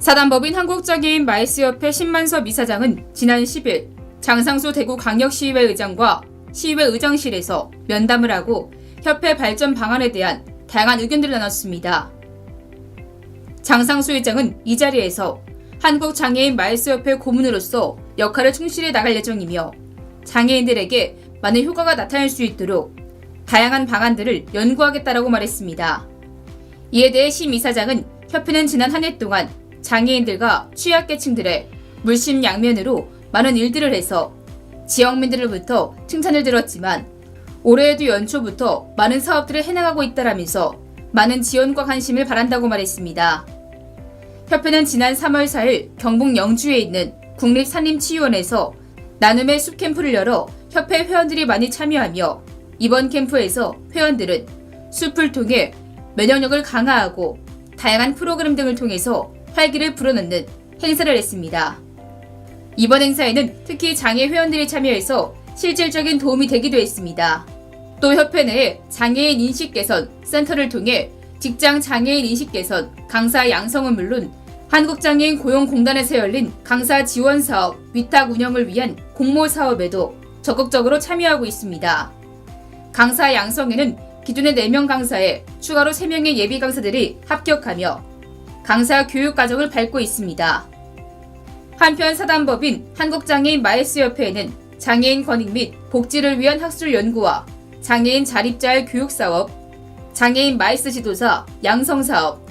사단법인 한국장애인 마이스협회 신만섭 이사장은 지난 10일 장상수 대구광역시의회 의장과 시의회 의장실에서 면담을 하고 협회 발전 방안에 대한 다양한 의견들을 나눴습니다. 장상수 의장은 이 자리에서 한국장애인 마이스협회 고문으로서 역할을 충실히 나갈 예정이며 장애인들에게 많은 효과가 나타날 수 있도록 다양한 방안들을 연구하겠다라고 말했습니다. 이에 대해 심 이사장은 협회는 지난 한 해 동안 장애인들과 취약계층들의 물심양면으로 많은 일들을 해서 지역민들로부터 칭찬을 들었지만 올해에도 연초부터 많은 사업들을 해나가고 있다라면서 많은 지원과 관심을 바란다고 말했습니다. 협회는 지난 3월 4일 경북 영주에 있는 국립산림치유원에서 나눔의 숲 캠프를 열어 협회 회원들이 많이 참여하며 이번 캠프에서 회원들은 숲을 통해 면역력을 강화하고 다양한 프로그램 등을 통해서 활기를 불어넣는 행사를 했습니다. 이번 행사에는 특히 장애 회원들이 참여해서 실질적인 도움이 되기도 했습니다. 또 협회 내에 장애인 인식 개선 센터를 통해 직장 장애인 인식 개선 강사 양성은 물론 한국장애인 고용공단에서 열린 강사 지원 사업 위탁 운영을 위한 공모 사업에도 적극적으로 참여하고 있습니다. 강사 양성에는 기존의 4명 강사에 추가로 3명의 예비 강사들이 합격하며 강사 교육 과정을 밟고 있습니다. 한편 사단법인 한국장애인 마이스협회에는 장애인 권익 및 복지를 위한 학술 연구와 장애인 자립자의 교육 사업, 장애인 마이스 지도사 양성 사업,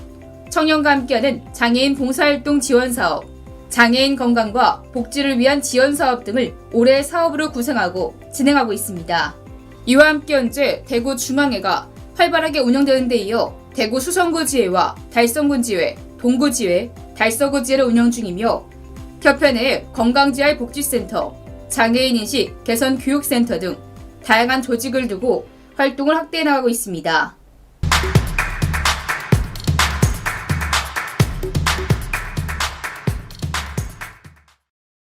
청년과 함께하는 장애인 봉사활동 지원 사업, 장애인 건강과 복지를 위한 지원 사업 등을 올해 사업으로 구성하고 진행하고 있습니다. 이와 함께 현재 대구 중앙회가 활발하게 운영되는 데 이어 대구 수성구지회와 달성군지회, 동구지회, 달서구지회를 운영 중이며 협회 내 건강지할 복지센터, 장애인 인식 개선 교육센터 등 다양한 조직을 두고 활동을 확대해 나가고 있습니다.